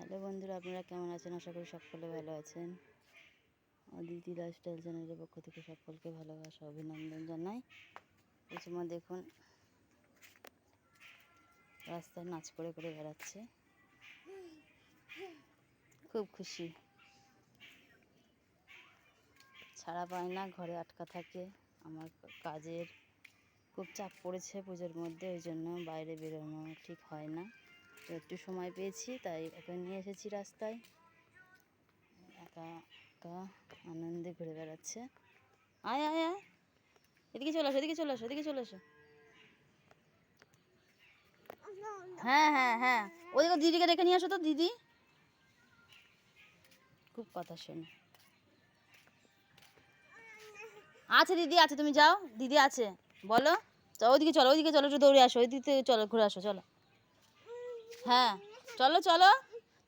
Hello বন্ধুরা, আপনারা কেমন আছেন? আশা করি সকলে ভালো আছেন। অদিতি লাইফস্টাইল চ্যানেলের পক্ষ থেকে সকলকে ভালোবাসা, অভিনন্দন জানাই। সময় দেখুন, রাস্তায় নাচ করে করে বেড়াচ্ছে। খুব খুশি। ছাড়া পায় না, ঘরে আটকা থাকে। আমার কাজের খুব চাপ পড়েছে পুজোর মধ্যে, ওই জন্য বাইরে বেরোনো ঠিক হয় না। তো একটু সময় পেয়েছি, তাই ওকে নিয়ে এসেছি রাস্তায়। একা একা আনন্দে ঘুরে বেড়াচ্ছে। আয় আয় আয়। এদিকে চলে আসো, এদিকে চলে আসো, এদিকে চলে আসো। হ্যাঁ হ্যাঁ হ্যাঁ। ওদিকে দিদিকে ডেকে নিয়ে আসো তো, দিদি। খুব কথা শোনে। আছে দিদি, আছে, তুমি যাও। দিদি আছে। বলো। তো ওইদিকে চলো ওইদিকে চলো, একটু দৌড়ে আসো ওইদিক চলো, ঘুরে আসো, চলো। হ্যাঁ চলো চলো।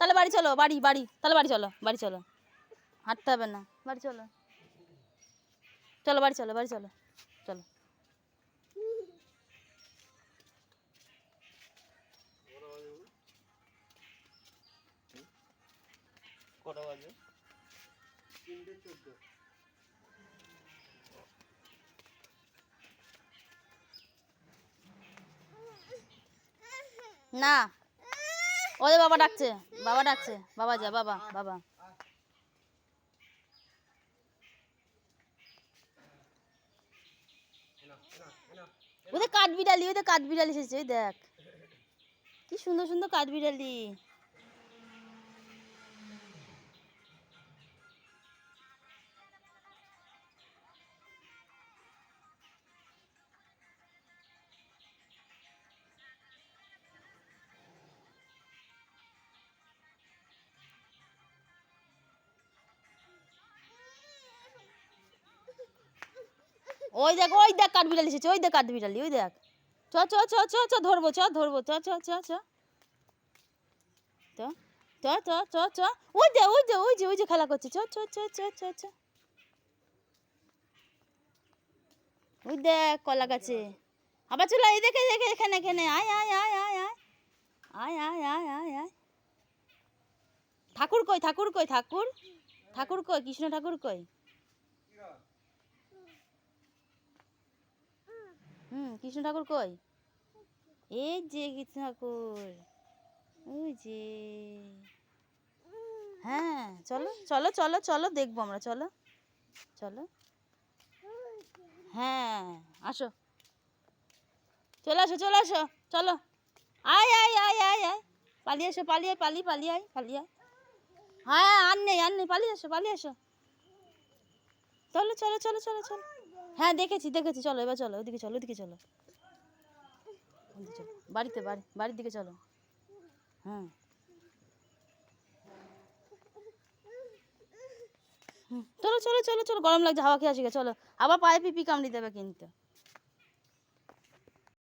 তাহলে বাড়ি চলো বাড়ি বাড়ি। তাহলে বাড়ি চলো বাড়ি চলো। হাঁটতে হবে না। বাড়ি চলো। চলো বাড়ি চলো বাড়ি চলো চলো। কটা বাজে? না ওদের বাবা ডাকছে। বাবা ডাকছে। বাবা যা, বাবা বাবা। ওদের কাঠ বিড়ালি ওদের কাঠ বিড়ালি এসেছে দেখ। কি সুন্দর সুন্দর কাঠ ওই দেখ ওই দেখ কাঠ বিড়ালি এসেছে ওই দেখ কাঠ বিড়ালি ওই দেখ চ চ চ চ চ ধরবো চ ধরবো চ চ চ চ চ চ চ চ ওই দে ওই যে ওই যে ওই যে খেলা করছে চ চ চ চ চ চ ওই দেখ কলা গাছে আবার চলো এই দেখে দেখে এখানে এখানে আয় আয় আয় আয় আয় আয় আয় আয় আয় আয় ঠাকুর কই ঠাকুর কই ঠাকুর ঠাকুর কই কৃষ্ণ ঠাকুর কই হুম, কৃষ্ণ ঠাকুর কই? এই যে কৃষ্ণ ঠাকুর, ওই যে। হ্যাঁ চলো চলো চলো চলো, দেখব আমরা, চলো চলো। হ্যাঁ আসো। চলে আসো চলে আসো, চলো। আয় আয় আয় আয় আয়। পালিয়ে এসো, পালিয়ে পালিয়ে পালিয়ে আয় পালিয়ে আয়। হ্যাঁ আর নেই আর নেই, পালিয়ে আসো পালিয়ে আসো চলো চলো চলো চলো চলো। হ্যাঁ দেখেছি দেখেছি, চলো, এবার চলো, ওদিকে চলো ওদিকে চলো। চলো বাড়িতে, বাড়ি, বাড়ির দিকে চলো। হ্যাঁ। চলো চলো চলো চলো, গরম লাগছে, হাওয়া খেয়ে আসি চলো। আবার পায়ে পিপি কামড়ি দেবে কিন্তু।